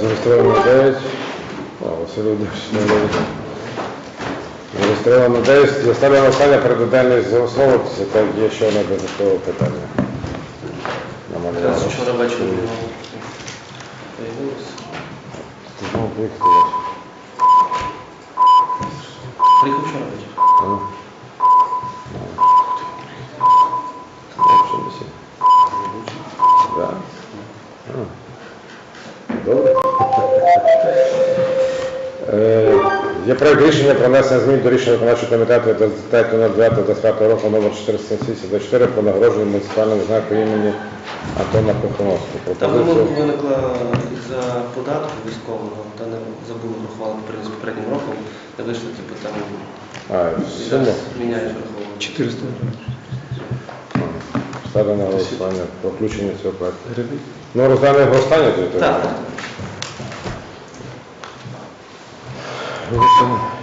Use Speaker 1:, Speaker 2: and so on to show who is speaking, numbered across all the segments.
Speaker 1: Зареєстровано 9. О, Василь Володимирович не вийде. Зареєстровано 9. Я ставлю на голосування передодальний за основу. Це так є ще одне додаткове питання. Намалювали.
Speaker 2: Якраз вчора вечором появилось.
Speaker 1: Ти знову приїхав. Є проект рішення про внесення змін до рішення виконавчого комітету від 23.09.25 року номер 474 про нагородження муніципального знаку імені Антона Кохановського.
Speaker 2: Та воно
Speaker 1: Пропозицію
Speaker 2: виникла із-за податку військового, та не забули врахувати перед попереднім роком, де вийшли типу там
Speaker 1: а, суму.
Speaker 2: міняють враховувати.
Speaker 3: 400
Speaker 1: Ставлю на голосування про включення цього проекту. Ну, роздаємо його останнє тоді.
Speaker 2: Так.
Speaker 1: Голосуємо. А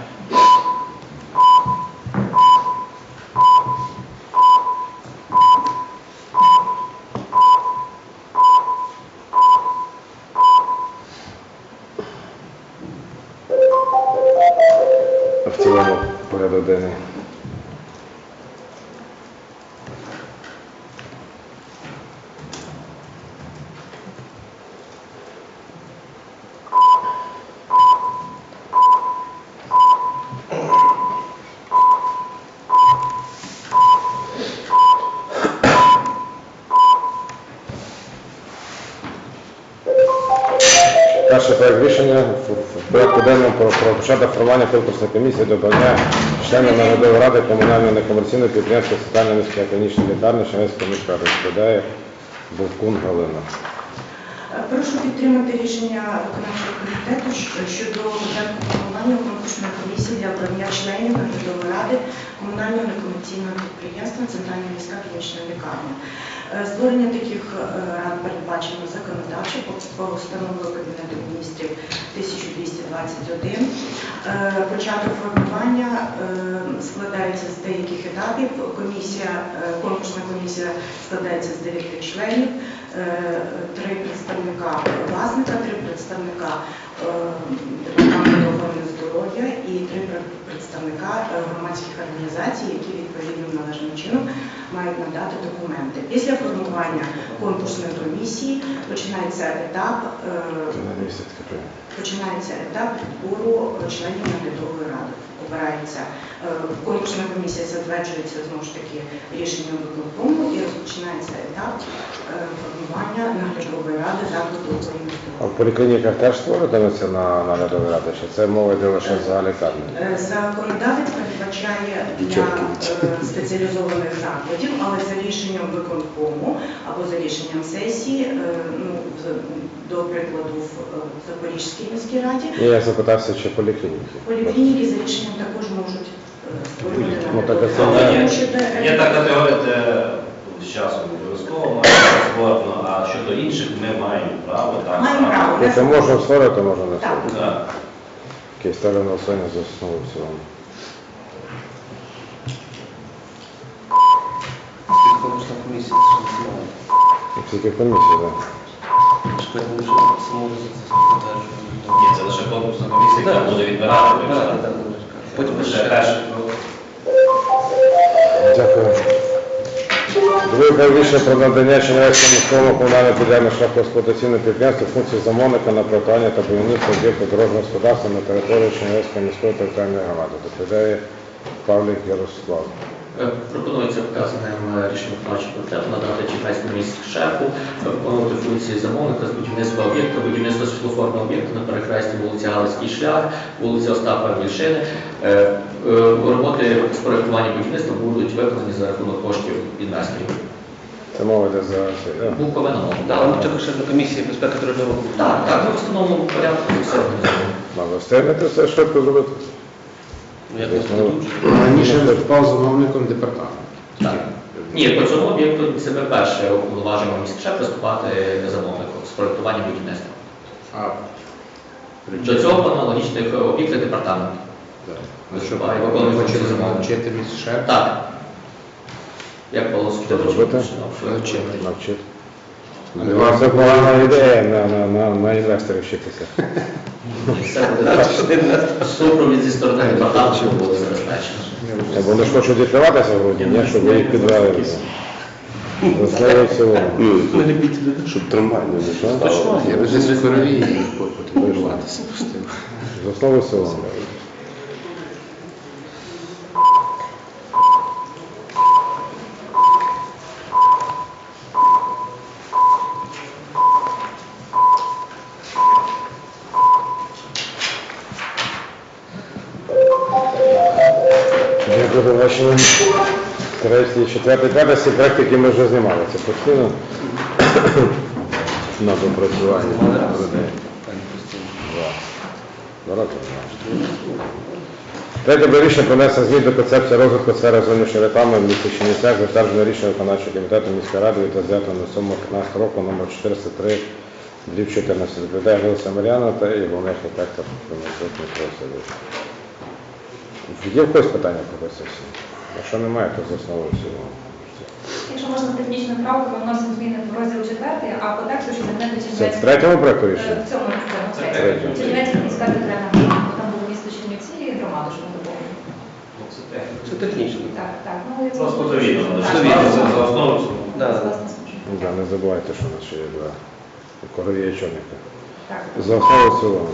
Speaker 1: Перше проект рішення в порядку денному про, про початок формування конкурсної комісії до обрання членів наглядової ради комунального некомерційного підприємства соціальної міської клінічної лікарня Шанецької міська розповідає Бовкун Галина.
Speaker 4: Е, Прошу підтримати рішення виконавчого комітету щодо порядку формування конкурсної комісії для обрання членів наглядової ради комунального некомерційного підприємства Центральна міська клінічна лікарня. Е, Створення таких е, рад передбачено законодавчо по постановою Кабінету міністрів 1221. Е, Початок формування е, складається з деяких етапів. Комісія, е, конкурсна комісія складається з 9 членів, е, три представника власника, три представника е, департаменту охорони здоров'я і три представника е, громадських організацій, які відповідним належним чином мають надати документи. Після формування конкурсної комісії починається етап е, починається етап відбору членів наглядової. Обирається е, конкурсна комісія затверджується знову ж таки рішенням виконкому і розпочинається етап е, формування наглядової ради закладу охорони
Speaker 1: А в поліклініках теж створюватиметься на наглядові ради? чи це мова йде лише за лікарню?
Speaker 4: Е, Законодавець передбачає для е, спеціалізованих закладів, але за рішенням виконкому або за рішенням сесії, е, ну, до прикладу, в е, Запорізькій міській раді,
Speaker 1: Ні, я запитався, чи поліклініки.
Speaker 4: поліклініки за рішенням також можуть створювати
Speaker 1: Ну, так
Speaker 4: наглядові
Speaker 1: це
Speaker 5: Є така категорія, з часом обов'язково бути а щодо інших ми маємо право так.
Speaker 4: Маємо право.
Speaker 1: Тобто можна створити, можна не створити.
Speaker 5: Так.
Speaker 1: Окей, ставлю на голосування за основу в цілому.
Speaker 2: Конкурсна комісія, це знімає.
Speaker 1: Тільки комісія, так.
Speaker 2: Шкодно, що саму.
Speaker 5: Ні, це лише конкурсна комісія, яка буде відбирати.
Speaker 2: Так, так. Потім
Speaker 5: Лише
Speaker 2: ще
Speaker 5: перший
Speaker 1: Дякую. Друге рішення про надання Чернівецькому міському комунальному підрядному шляхоексплуатаційному підприємству функції замовника на проектування та будівництво об'єкту дорожнього господарства на території Чернівецької міської територіальної громади. Доповідає Павлік Ярослав.
Speaker 6: Е, Пропонується вказаним рішенням виконавчого комітету надати Черкаському міському шефу е, виконувати функції замовника з будівництва об'єкту, будівництва світлофорного об'єкту на перехресті вулиці Галицький шлях, вулиці Остапа Мільшини. Е, Роботи з проєктування будівництва будуть виконані за рахунок коштів інвесторів.
Speaker 1: Це мова йде за?
Speaker 6: Буковина мова.
Speaker 2: Так, але тільки ще на комісії безпеки дорожнього руху.
Speaker 6: Так, так, ми в встановленому порядку все організовуємо.
Speaker 1: Мало встигнете все швидко зробити?
Speaker 2: Ну, як.
Speaker 3: Раніше виступав замовником департаменту.
Speaker 6: Так. Ні, по цьому об'єкту себе перше уповноважуємо міський шеф виступати замовником з проєктування будівництва.
Speaker 3: А
Speaker 6: До цього аналогічних об'єктах департаменту. Виступає, виконує функції замовника.
Speaker 3: Вчити міський
Speaker 6: Так. Як було
Speaker 1: Що?
Speaker 6: Навчити.
Speaker 1: Навчити. Ну, Це погана ідея на, на, на, на інвесторів вчитися.
Speaker 6: Все буде так. Супровід зі сторони департаменту буде забезпечено.
Speaker 1: Вони ж хочуть відкриватися в грудні, ні, щоб ви їх підвели. За основу в.
Speaker 2: Ми любителі.
Speaker 7: Щоб трамвай не
Speaker 1: Що?
Speaker 3: Я вже з корові потенкуватися пустив.
Speaker 1: За основу в за третій, четвертий, п'ятий, практики ми вже знімали. Постійно на допрацювання. Третє про рішення про внесення змін до концепції розвитку сфери зовнішньої реклами в місті Чернівцях, затверджене рішення виконавчого комітету міської ради від 29.07.15 року номер 403 дріб 14. Відповідає Галина Мар'яна та і головний архітектор Дмитро Васильович. Є в когось питання по сесії? Якщо немає, то за основу всього.
Speaker 8: Якщо можна технічну правку, ми вносимо зміни в розділ 4, а по тексту, що змінити
Speaker 1: Це в третьому проекту
Speaker 8: Е,
Speaker 1: рішення?
Speaker 8: В цьому, в Чернівецька міська територіальна громада, там було місто Чернівці і громаду, що ми доповнили.
Speaker 5: Ну, Це
Speaker 2: технічно.
Speaker 8: Так, так. Ну, я
Speaker 5: Просто довідно. Довідно за основу.
Speaker 2: Да.
Speaker 1: Не забувайте, що у нас ще є два. Коров'я і чорника. За основу цілому.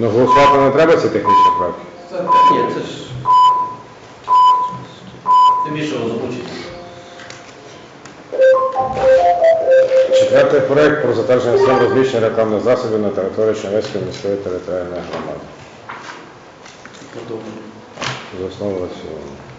Speaker 1: Ну, голосувати не треба ці технічні правки?
Speaker 2: Ні, це ж
Speaker 5: Тим більше озвучить.
Speaker 1: Четвертий проект про затвердження схем розміщення рекламних засобів на території Чернівецької міської територіальної громади.
Speaker 2: Подобно.
Speaker 1: За основу цього. цілому.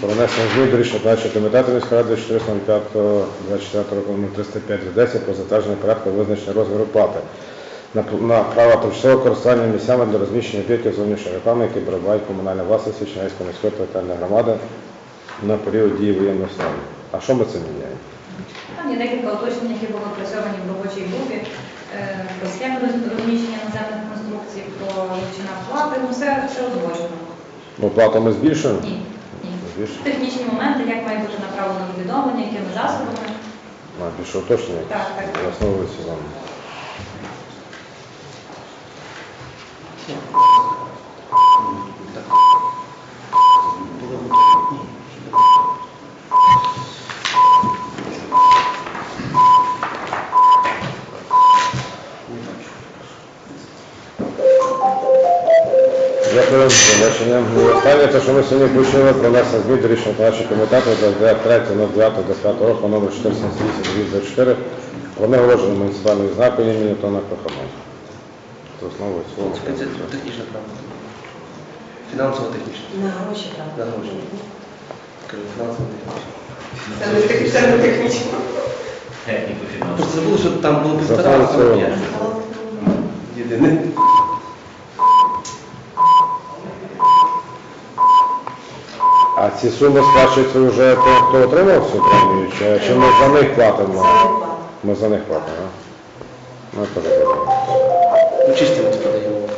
Speaker 1: Про внесення змін до рішення виконавчого комітету міської ради 4.05.24 року номер 305 10 про затвердження порядку визначення розміру плати на, на право тимчасового користування місцями для розміщення об'єктів зовнішньої реклами, які перебувають в комунальній власності Чернівської міської територіальної громади на період дії воєнного стану. А що ми це міняємо?
Speaker 8: Там є декілька уточнень, які були опрацьовані в робочій групі. Е, Про схему розміщення наземних конструкцій, про величина плати, ну все, все узгоджено.
Speaker 1: Ну, плату ми збільшуємо?
Speaker 8: Ні? Технічні моменти, як має бути направлено повідомлення, якими засобами.
Speaker 1: А, більше уточнення?
Speaker 8: Так, так.
Speaker 1: Засновується основу І те, що ми сьогодні почули про внесення змін до рішення виконавчого комітету до 3.09.25 року номер 478 про нагородження муніципальної знаку імені Антона Кохана. Це основа цього.
Speaker 2: Це технічна правка. Фінансово-технічна.
Speaker 4: На гроші.
Speaker 2: На гроші. Кажу, фінансово-технічна.
Speaker 4: Це не тех- це не технічно.
Speaker 5: Техніку фінансову.
Speaker 2: Просто забули, що там було півтора, а там
Speaker 1: село.
Speaker 2: п'ять. Єдине.
Speaker 1: А ці суми сплачуються вже той, хто отримав цю премію, чи, чи ми за них платимо? Ми за них платимо, а? Ну, це добре.
Speaker 2: Ну, подаємо.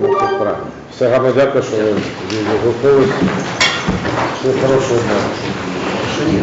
Speaker 1: Ну, це правильно. Все гарно дякую, що ви відгукнулись. Всього хорошого дня.
Speaker 2: Що ні?